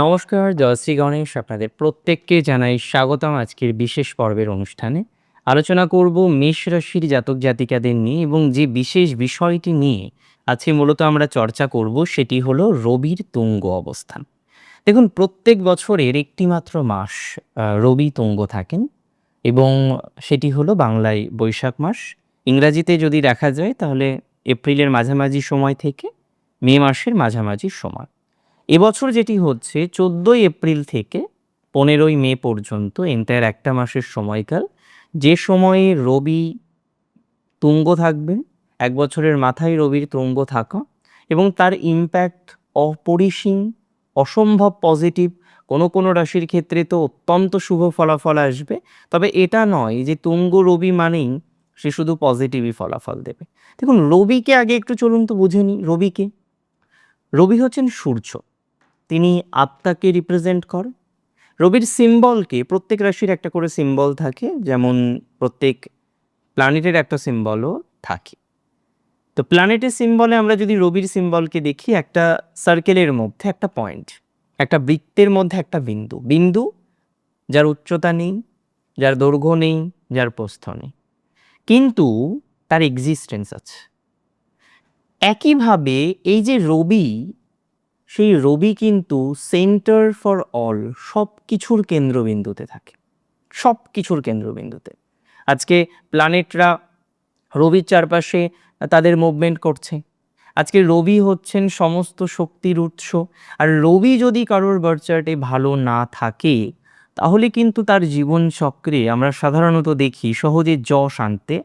নমস্কার জয়শ্রী গণেশ আপনাদের প্রত্যেককে জানাই স্বাগতম আজকের বিশেষ পর্বের অনুষ্ঠানে। আলোচনা করব মেষ রাশির জাতক জাতিকাদের নিয়ে এবং যে বিশেষ বিষয়টি নিয়ে আজকে মূলত আমরা চর্চা করব সেটি হলো রবির তুঙ্গ অবস্থান। দেখুন, প্রত্যেক বছরের একটি মাত্র মাস রবি তুঙ্গ থাকেন এবং সেটি হলো বাংলায় বৈশাখ মাস। ইংরাজিতে যদি দেখা যায় তাহলে এপ্রিলের মাঝামাঝি সময় থেকে মে মাসের মাঝামাঝি সময়। এবছর যেটি হচ্ছে, চোদ্দোই এপ্রিল থেকে পনেরোই মে পর্যন্ত এন্টায়ার একটা মাসের সময়কাল, যে সময়ে রবি তুঙ্গ থাকবে এক বছরের মাথায় রবির তুঙ্গ থাকা এবং তার ইম্প্যাক্ট অপরিসীম, অসম্ভব পজিটিভ কোনো কোনো রাশির ক্ষেত্রে তো অত্যন্ত শুভ ফলাফল আসবে। তবে এটা নয় যে তুঙ্গ রবি মানেই সে শুধু পজিটিভই ফলাফল দেবে। দেখুন, রবিকে আগে একটু চলুন তো বুঝে নিই, রবিকে। রবি হচ্ছেন সূর্য। তিনি আত্মাকে রিপ্রেজেন্ট করে রবির সিম্বলকে প্রত্যেক রাশির একটা করে সিম্বল থাকে, যেমন প্রত্যেক প্ল্যানেটের একটা সিম্বলও থাকে। তো প্ল্যানেটের সিম্বলে আমরা যদি রবির সিম্বলকে দেখি, একটা সার্কেলের মধ্যে একটা পয়েন্ট একটা বৃত্তের মধ্যে একটা বিন্দু। বিন্দু যার উচ্চতা নেই, যার দৈর্ঘ্য নেই, যার প্রস্থ নেই। কিন্তু তার এক্সিস্টেন্স আছে। একইভাবে এই যে রবি সেই রবি কিন্তু সেন্টার ফর অল সব কিছুর কেন্দ্রবিন্দুতে থাকে। সব কিছুর কেন্দ্রবিন্দুতে। আজকে প্ল্যানেটরা রবির চারপাশে তাদের মুভমেন্ট করছে। আজকে রবি হচ্ছেন সমস্ত শক্তির উৎস। আর রবি যদি কারোর বার্চার্টে ভালো না থাকে, তাহলে কিন্তু তার জীবন চক্রে আমরা সাধারণত দেখি সহজে যশ আনতে,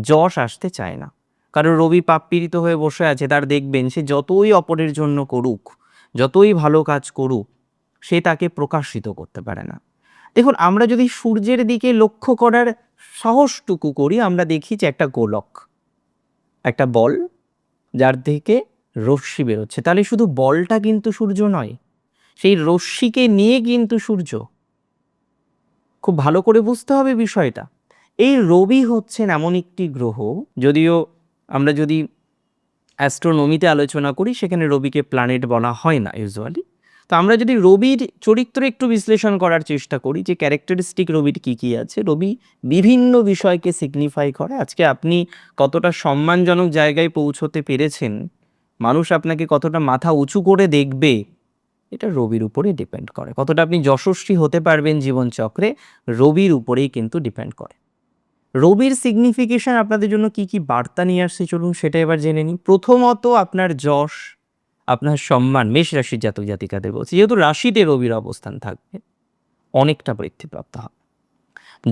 যশ আসতে চায় না। কারণ রবি পাপপীড়িত হয়ে বসে আছে, তার দেখবেন সে যতই অপরের জন্য করুক যতই ভালো কাজ করুক, সে তাকে প্রকাশিত করতে পারে না। দেখুন, আমরা যদি সূর্যের দিকে লক্ষ্য করার সাহসটুকু করি, আমরা দেখি যে একটা গোলক, একটা বল, যার থেকে রশ্মি বেরোচ্ছে। তাহলে শুধু বলটা কিন্তু সূর্য নয়, সেই রশ্মিকে নিয়ে কিন্তু সূর্য। খুব ভালো করে বুঝতে হবে বিষয়টা। এই রবি হচ্ছেন এমন একটি গ্রহ, যদিও আমরা যদি অ্যাস্ট্রোনমিতে আলোচনা করি, সেখানে রবিকে প্ল্যানেট বলা হয় না ইউজুয়ালি তো আমরা যদি রবির চরিত্র একটু বিশ্লেষণ করার চেষ্টা করি যে ক্যারেক্টারিস্টিক রবির কী কী আছে, রবি বিভিন্ন বিষয়কে সিগনিফাই করে। আজকে আপনি কতটা সম্মানজনক জায়গায় পৌঁছতে পেরেছেন, মানুষ আপনাকে কতটা মাথা উঁচু করে দেখবে, এটা রবির উপরে ডিপেন্ড করে। কতটা আপনি যশস্বী হতে পারবেন জীবনচক্রে, রবির উপরেই কিন্তু ডিপেন্ড করে। রবির সিগনিফিকেশন আপনাদের জন্য কি কি বার্তা নিয়ে আসছে চলুন সেটা এবার জেনে নিই। প্রথমত আপনার যশ, আপনার সম্মান, মেষ রাশির জাতক জাতিকাদের বলছি। যেহেতু রাশিতে রবির অবস্থান থাকবে, অনেকটা বৃদ্ধিপ্রাপ্ত হবে।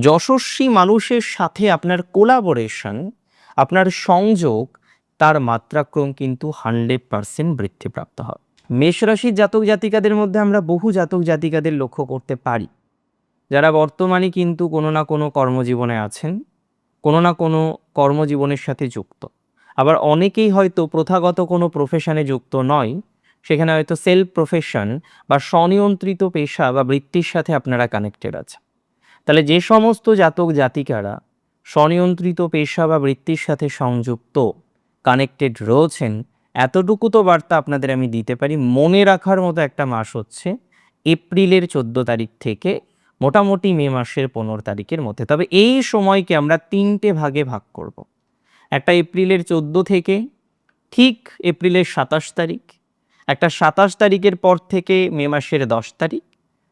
যশস্বী মানুষের সাথে আপনার কোলাবোরেশন আপনার সংযোগ, তার মাত্রাক্রম কিন্তু হান্ড্রেড পার্সেন্ট বৃদ্ধিপ্রাপ্ত হবে। মেষ রাশির জাতক জাতিকাদের মধ্যে আমরা বহু জাতক জাতিকাদের লক্ষ্য করতে পারি। যারা বর্তমানে কিন্তু কোনো না কোনো কর্মজীবনে আছেন কোনো না কোনো কর্মজীবনের সাথে যুক্ত। আবার অনেকেই হয়তো প্রথাগত কোনো প্রফেশনে যুক্ত নয়, সেখানে হয়তো সেলফ প্রফেশন বা স্বনিয়ন্ত্রিত পেশা বা বৃত্তির সাথে আপনারা কানেক্টেড আছে তাহলে যে সমস্ত জাতক জাতিকারা স্বনিয়ন্ত্রিত পেশা বা বৃত্তির সাথে সংযুক্ত কানেক্টেড রয়েছেন, এতটুকু তো বার্তা আপনাদের আমি দিতে পারি। মনে রাখার মতো একটা মাস হচ্ছে, এপ্রিলের চোদ্দ তারিখ থেকে মোটামুটি মে মাসের পনেরো তারিখের মধ্যে। তবে এই সময়কে আমরা তিনটে ভাগে ভাগ করব। একটা এপ্রিলের চোদ্দ থেকে, ঠিক এপ্রিলের সাতাশ তারিখ, একটা সাতাশ তারিখের পর থেকে মে মাসের দশ তারিখ,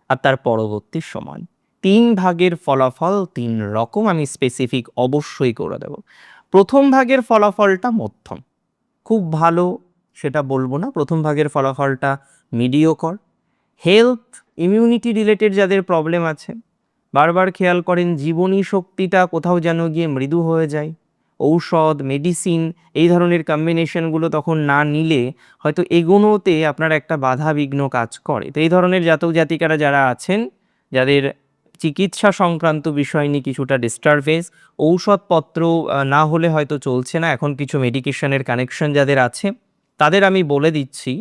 আর তার পরবর্তী সময়। তিন ভাগের ফলাফল তিন রকম, আমি স্পেসিফিক অবশ্যই করে দেব। প্রথম ভাগের ফলাফলটা মধ্যম। খুব ভালো সেটা বলব না। প্রথম ভাগের ফলাফলটা মিডিওকর হেলথ ইমিউনিটি রিলেটেড যাদের প্রবলেম আছে, বারবার খেয়াল করেন জীবনী শক্তিটা কোথাও যেন গিয়ে মৃদু হয়ে যায়। ঔষধ মেডিসিন এই ধরনের কম্বিনেশনগুলো তখন না নিলে হয়তো এগোনোতে আপনার একটা বাধা বিঘ্ন কাজ করে। তো এই ধরনের জাতক জাতিকারা যারা আছেন, যাদের চিকিৎসা সংক্রান্ত বিষয় নিয়ে কিছুটা ডিস্টারবেন্স ঔষধপত্র না হলে হয়তো চলছে না, এখন কিছু মেডিকেশনের কানেকশন যাদের আছে, তাদের আমি বলে দিচ্ছি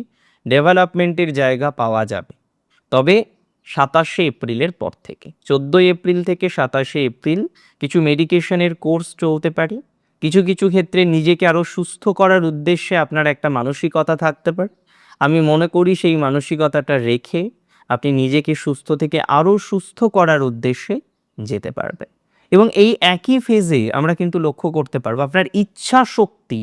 ডেভেলপমেন্টের জায়গা পাওয়া যাবে। তবে সাতাশে এপ্রিলের পর থেকে, চোদ্দোই এপ্রিল থেকে সাতাশে এপ্রিল কিছু মেডিকেশনের কোর্স চলতে পারে। কিছু কিছু ক্ষেত্রে নিজেকে আরও সুস্থ করার উদ্দেশ্যে আপনার একটা মানসিকতা থাকতে পারে। আমি মনে করি সেই মানসিকতাটা রেখে আপনি নিজেকে সুস্থ থেকে আরও সুস্থ করার উদ্দেশ্যে যেতে পারবেন এবং এই একই ফেজে আমরা কিন্তু লক্ষ্য করতে পারব, আপনার ইচ্ছা শক্তি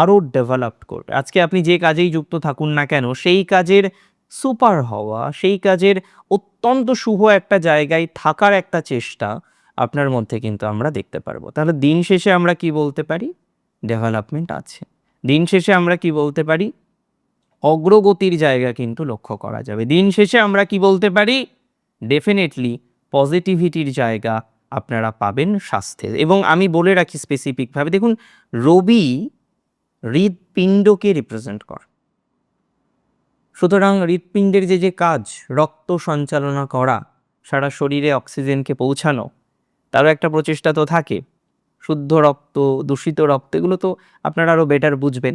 আরও ডেভেলপ করবে। আজকে আপনি যে কাজেই যুক্ত থাকুন না কেন, সেই কাজের সুপার হওয়া, সেই কাজের অত্যন্ত শুভ একটা জায়গায় থাকার একটা চেষ্টা আপনার মধ্যে কিন্তু আমরা দেখতে পারব। তাহলে দিন শেষে আমরা কি বলতে পারি? ডেভেলপমেন্ট আছে। দিন শেষে আমরা কি বলতে পারি? অগ্রগতির জায়গা কিন্তু লক্ষ্য করা যাবে। দিন শেষে আমরা কি বলতে পারি? ডেফিনেটলি পজিটিভিটির জায়গা আপনারা পাবেন স্বাস্থ্যের এবং আমি বলে রাখি স্পেসিফিকভাবে দেখুন, রবি হৃদপিণ্ডকে রিপ্রেজেন্ট করে। সুতরাং হৃৎপিণ্ডের যে যে কাজ, রক্ত সঞ্চালনা করা, সারা শরীরে অক্সিজেনকে পৌঁছানো, তারও একটা প্রচেষ্টা তো থাকে। শুদ্ধ রক্ত, দূষিত রক্ত, এগুলো তো আপনারা আরও বেটার বুঝবেন।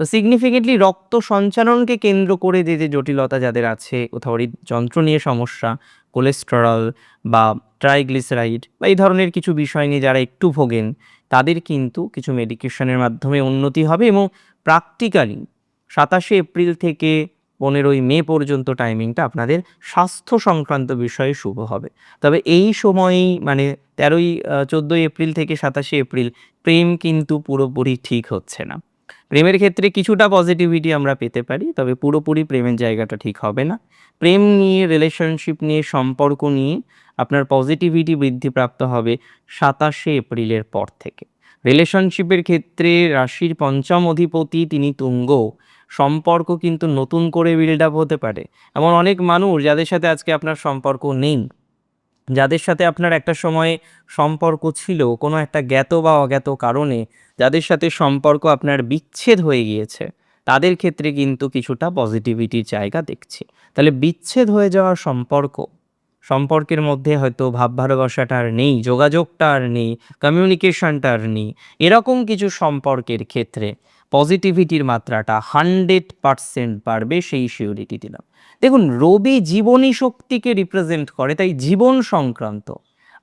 তো সিগনিফিকেন্টলি রক্ত সঞ্চালনকে কেন্দ্র করে যে যে জটিলতা যাদের আছে, কোথাও হৃদযন্ত্র নিয়ে সমস্যা কোলেস্টেরল বা ট্রাইগ্লিসারাইড বা এই ধরনের কিছু বিষয় নিয়ে যারা একটু ভোগেন, তাদের কিন্তু কিছু মেডিকেশনের মাধ্যমে উন্নতি হবে এবং প্র্যাকটিক্যালি সাতাশে এপ্রিল থেকে পনেরোই মে পর্যন্ত টাইমিংটা আপনাদের স্বাস্থ্য সংক্রান্ত বিষয়ে শুভ হবে। তবে এই সময়ই মানে তেরোই চোদ্দোই এপ্রিল থেকে সাতাশে এপ্রিল প্রেম কিন্তু পুরোপুরি ঠিক হচ্ছে না। প্রেমের ক্ষেত্রে কিছুটা পজিটিভিটি আমরা পেতে পারি, তবে পুরোপুরি প্রেমের জায়গাটা ঠিক হবে না। প্রেম নিয়ে রিলেশনশিপ নিয়ে, সম্পর্ক নিয়ে আপনার পজিটিভিটি বৃদ্ধিপ্রাপ্ত হবে সাতাশে এপ্রিলের পর থেকে। রিলেশনশিপের ক্ষেত্রে রাশির পঞ্চম অধিপতি তিনি তুঙ্গ। সম্পর্ক কিন্তু নতুন করে বিল্ড আপ হতে পারে। এমন অনেক মানুষ যাদের সাথে আজকে আপনার সম্পর্ক নেই। যাদের সাথে আপনার একটা সময়ে সম্পর্ক ছিল, কোনো একটা জ্ঞাত বা অজ্ঞাত কারণে যাদের সাথে সম্পর্ক আপনার বিচ্ছেদ হয়ে গিয়েছে, তাদের ক্ষেত্রে কিন্তু কিছুটা পজিটিভিটির জায়গা দেখছি। তাহলে বিচ্ছেদ হয়ে যাওয়ার সম্পর্ক, সম্পর্কের মধ্যে হয়তো ভাব ভালোবাসাটা আর নেই, যোগাযোগটা আর নেই কমিউনিকেশনটা আর নেই, এরকম কিছু সম্পর্কের ক্ষেত্রে পজিটিভিটির মাত্রাটা হান্ড্রেড পারসেন্ট বাড়বে সেই সিউরিটি দিলাম। দেখুন, রবি জীবনী শক্তিকে রিপ্রেজেন্ট করে, তাই জীবন সংক্রান্ত।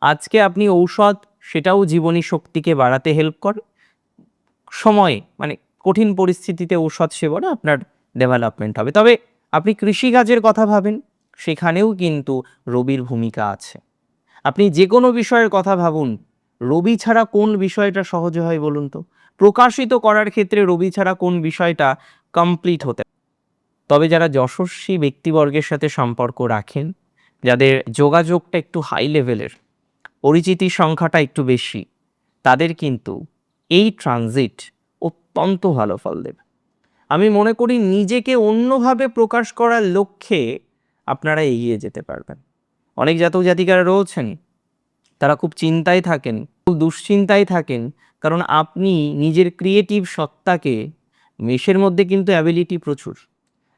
আজকে আপনি ঔষধ, সেটাও জীবনী শক্তিকে বাড়াতে হেল্প করে। সময়ে মানে কঠিন পরিস্থিতিতে ঔষধ সেবনে আপনার ডেভেলপমেন্ট হবে। তবে আপনি কৃষিকাজের কথা ভাবেন, সেখানেও কিন্তু রবির ভূমিকা আছে। আপনি যে কোনো বিষয়ের কথা ভাবুন, রবি ছাড়া কোন বিষয়টা সহজে হয় বলুন তো? প্রকাশিত করার ক্ষেত্রে রবি ছাড়া কোন বিষয়টা কমপ্লিট হতে তবে যারা যশস্বী ব্যক্তিবর্গের সাথে সম্পর্ক রাখেন, যাদের যোগাযোগটা একটু হাই লেভেলের পরিচিতির সংখ্যাটা একটু বেশি, তাদের কিন্তু এই ট্রানজিট অত্যন্ত ভালো ফল দেবে। আমি মনে করি নিজেকে অন্যভাবে প্রকাশ করার লক্ষ্যে আপনারা এগিয়ে যেতে পারবেন। অনেক জাতক জাতিকারা রয়েছেন, তারা খুব চিন্তায় থাকেন, খুব দুশ্চিন্তায় থাকেন কারণ আপনি নিজের ক্রিয়েটিভ সত্তাকে মেষের মধ্যে কিন্তু অ্যাবিলিটি প্রচুর।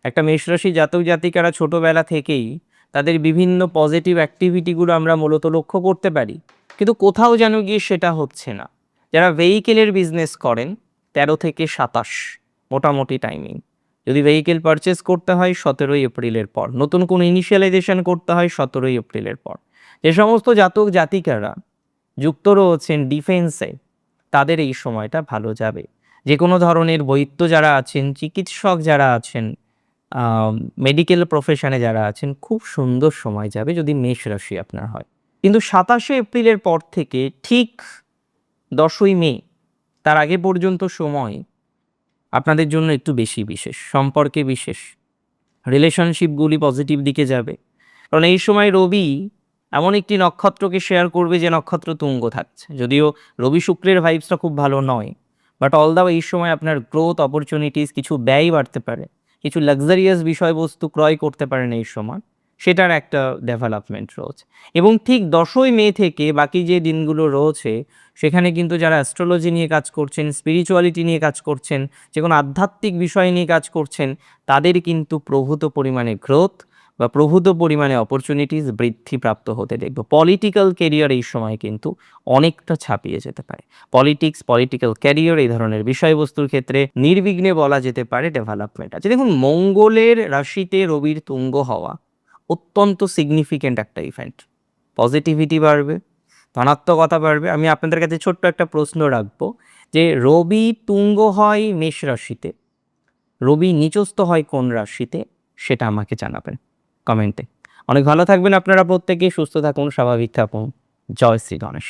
একটা মেষ রাশি জাতক জাতিকারা ছোটোবেলা থেকেই তাদের বিভিন্ন পজিটিভ অ্যাক্টিভিটিগুলো আমরা মূলত লক্ষ্য করতে পারি। কিন্তু কোথাও যেন গিয়ে সেটা হচ্ছে না। যারা ভেহিকেলের বিজনেস করেন, তেরো থেকে সাতাশ মোটামুটি টাইমিং যদি ভেহিকেল পারচেস করতে হয়, সতেরোই এপ্রিলের পর। নতুন কোনো ইনিশিয়ালাইজেশন করতে হয়, সতেরোই এপ্রিলের পর। যে সমস্ত জাতক জাতিকারা যুক্ত রয়েছেন ডিফেন্সে তাদের এই সময়টা ভালো যাবে। যে কোনো ধরনের বৈদ্য যারা আছেন, চিকিৎসক যারা আছেন মেডিকেল প্রফেশনে যারা আছেন, খুব সুন্দর সময় যাবে যদি মেষ রাশি আপনার হয়। কিন্তু সাতাশে এপ্রিলের পর থেকে ঠিক দশই মে, তার আগে পর্যন্ত সময় আপনাদের জন্য একটু বেশি বিশেষ, সম্পর্কে বিশেষ। রিলেশনশিপগুলি পজিটিভ দিকে যাবে। কারণ এই সময় রবি এমন একটি নক্ষত্রকে শেয়ার করবে যে নক্ষত্র তুঙ্গ থাকছে। যদিও রবি শুক্রের ভাইবসটা খুব ভালো নয় বাট অল দাও এই সময় আপনার গ্রোথ অপরচুনিটিস কিছু ব্যয় বাড়তে পারে, কিছু লাক্সারিয়াস বিষয়বস্তু ক্রয় করতে পারেন এই সময়, সেটার একটা ডেভেলপমেন্ট রয়েছে। এবং ঠিক দশই মে থেকে বাকি যে দিনগুলো রয়েছে, সেখানে কিন্তু যারা অ্যাস্ট্রোলজি নিয়ে কাজ করছেন স্পিরিচুয়ালিটি নিয়ে কাজ করছেন, যে কোনো আধ্যাত্মিক বিষয় নিয়ে কাজ করছেন, তাদের কিন্তু প্রভূত পরিমাণে গ্রোথ বা প্রভূত পরিমাণে অপরচুনিটিস বৃদ্ধিপ্রাপ্ত হতে দেখব। পলিটিক্যাল কেরিয়ার এই সময় কিন্তু অনেকটা ছাপিয়ে যেতে পারে। পলিটিক্স পলিটিক্যাল ক্যারিয়ার এই ধরনের বিষয়বস্তুর ক্ষেত্রে নির্বিঘ্নে বলা যেতে পারে ডেভেলপমেন্ট আছে। দেখুন, মঙ্গলের রাশিতে রবির তুঙ্গ হওয়া অত্যন্ত সিগনিফিক্যান্ট একটা ইভেন্ট পজিটিভিটি বাড়বে, ধনাত্মকতা বাড়বে। আমি আপনাদের কাছে ছোট্ট একটা প্রশ্ন রাখব যে রবি তুঙ্গ হয় মেষ রাশিতে? রবি নিচস্থ হয় কোন রাশিতে? সেটা আমাকে জানাবেন। কমেন্টে। অনেক ভালো থাকবেন আপনারা প্রত্যেকেই সুস্থ থাকুন স্বাভাবিক থাকুন। জয় শ্রী গণেশ।